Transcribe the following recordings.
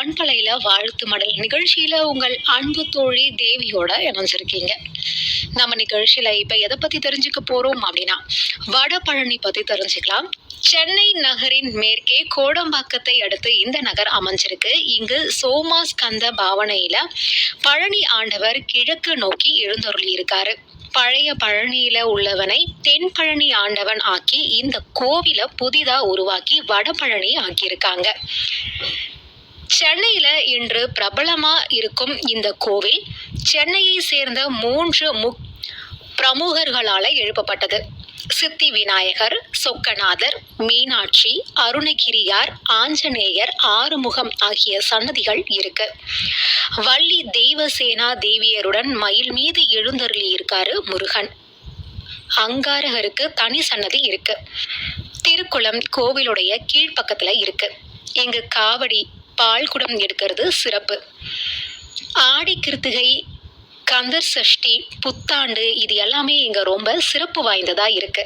பண்பலையில வாழ்த்து மடல். நிகழ்ச்சியில உங்கள் அன்பு தோழி தேவியோட இணைஞ்சிருக்கீங்க. நம்ம நிகழ்ச்சியில இப்ப எதை பத்தி தெரிஞ்சுக்க போறோம் அப்படின்னா வடபழனி பத்தி தெரிஞ்சுக்கலாம். சென்னை நகரின் மேற்கே கோடம்பாக்கத்தை அடுத்து இந்த நகர் அமைஞ்சிருக்கு. இங்கு சோமாஸ்கந்த பாவனையில பழனி ஆண்டவர் கிழக்கு நோக்கி எழுந்தருளி இருக்காரு பழைய பழனியில உள்ளவனை தென் பழனி ஆண்டவன் ஆக்கி இந்த கோவிலை புதிதா உருவாக்கி வடபழனி ஆக்கியிருக்காங்க. சென்னையில இன்று பிரபலமா இருக்கும் இந்த கோவில் சென்னையை சேர்ந்த மூன்று முக் பிரமுகர்களால எழுப்பப்பட்டது. சித்தி விநாயகர் சொக்கநாதர் மீனாட்சி அருணகிரியார் ஆஞ்சநேயர் ஆறுமுகம் ஆகிய சன்னதிகள் இருக்கு. வள்ளி தெய்வசேனா தேவியருடன் மயில் மீது எழுந்தருளி இருக்காரு முருகன். அங்காரகருக்கு தனி சன்னதி இருக்கு. திருக்குளம் கோவிலுடைய கீழ்ப்பக்கத்துல இருக்கு. இங்கு காவடி பால்குடம் எடுக்கிறது சிறப்பு. ஆடி கிருத்திகை கந்தர் சஷ்டி புத்தாண்டு இது எல்லாமே இங்கே ரொம்ப சிறப்பு வாய்ந்ததாக இருக்கு.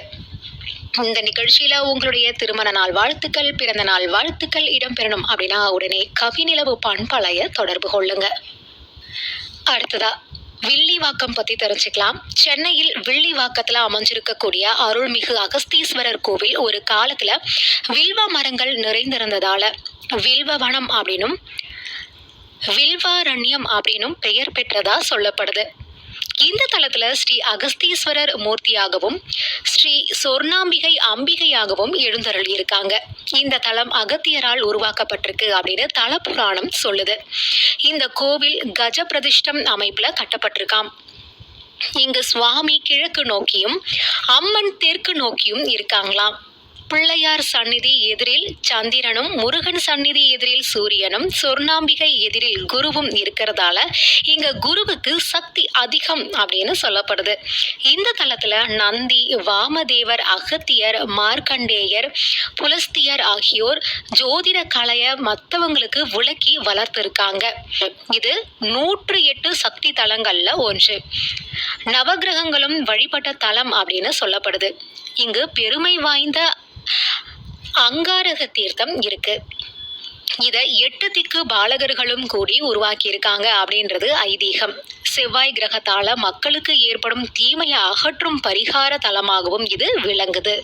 இந்த நிகழ்ச்சியில உங்களுடைய திருமண நாள் வாழ்த்துக்கள் பிறந்த நாள் வாழ்த்துக்கள் இடம்பெறணும் அப்படின்னா உடனே கவிநிலவு பண்பலைய தொடர்பு கொள்ளுங்க. அடுத்ததா வில்லிவாக்கம் பத்தி தெரிஞ்சுக்கலாம். சென்னையில் வில்லிவாக்கத்துல அமைஞ்சிருக்கக்கூடிய அருள்மிகு அகஸ்தீஸ்வரர் கோவில் ஒரு காலத்துல வில்வ மரங்கள் நிறைந்திருந்ததால வில்வவனம் அப்படின்னும் வில்வாரண்யம் அப்படின்னும் பெயர் பெற்றதா சொல்லப்படுது. இந்த தலத்துல ஸ்ரீ அகஸ்தீஸ்வரர் மூர்த்தியாகவும் ஸ்ரீ சொர்ணாம்பிகை அம்பிகையாகவும் எழுந்தருள் இருக்காங்க. இந்த தலம் அகத்தியரால் உருவாக்கப்பட்டிருக்கு அப்படின்னு தல புராணம் சொல்லுது. இந்த கோவில் கஜ பிரதிஷ்டம் அமைப்புல கட்டப்பட்டிருக்காம். இங்கு சுவாமி கிழக்கு நோக்கியும் அம்மன் தெற்கு நோக்கியும் இருக்காங்களாம். பிள்ளையார் சந்நிதி எதிரில் சந்திரனும் முருகன் சந்நிதி எதிரில் சூரியனும் சொர்ணாம்பிகை எதிரில் குருவும் இருக்கிறதால இங்க குருவுக்கு சக்தி அதிகம் அப்படின்னு சொல்லப்படுது. இந்த தளத்துல நந்தி வாமதேவர் அகத்தியர் மார்க்கண்டேயர் புலஸ்தியர் ஆகியோர் ஜோதிட கலைய மற்றவங்களுக்கு விளக்கி வளர்த்திருக்காங்க. இது நூற்று எட்டு சக்தி தலங்கள்ல ஒன்று. நவகிரகங்களும் வழிபட்ட தலம் அப்படின்னு சொல்லப்படுது. இங்கு பெருமை வாய்ந்த அங்காரக தீர்த்தம் இருக்கு. இதை எட்டு திக்கு பாலகர்களும் கூடி உருவாக்கியிருக்காங்க அப்படின்றது ஐதீகம். செவ்வாய் கிரகத்தால மக்களுக்கு ஏற்படும் தீமையை அகற்றும் பரிகார தலமாகவும் இது விளங்குது.